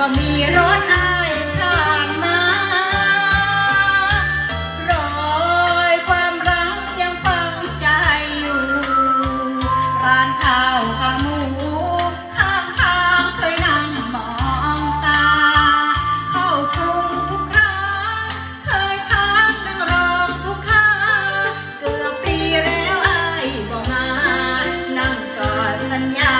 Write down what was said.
บ่มีรถอายผ่านมา รอยความรักยังปังใจอยู่ร้านข้าวขาหมู ข้างทางเคยนั่งมองตา เข้ากรุงทุกครั้งเคยค้างนั่งรองทุกครั้งเกือบปีแล้วไอายบ่มา นั่งกอดสัญญา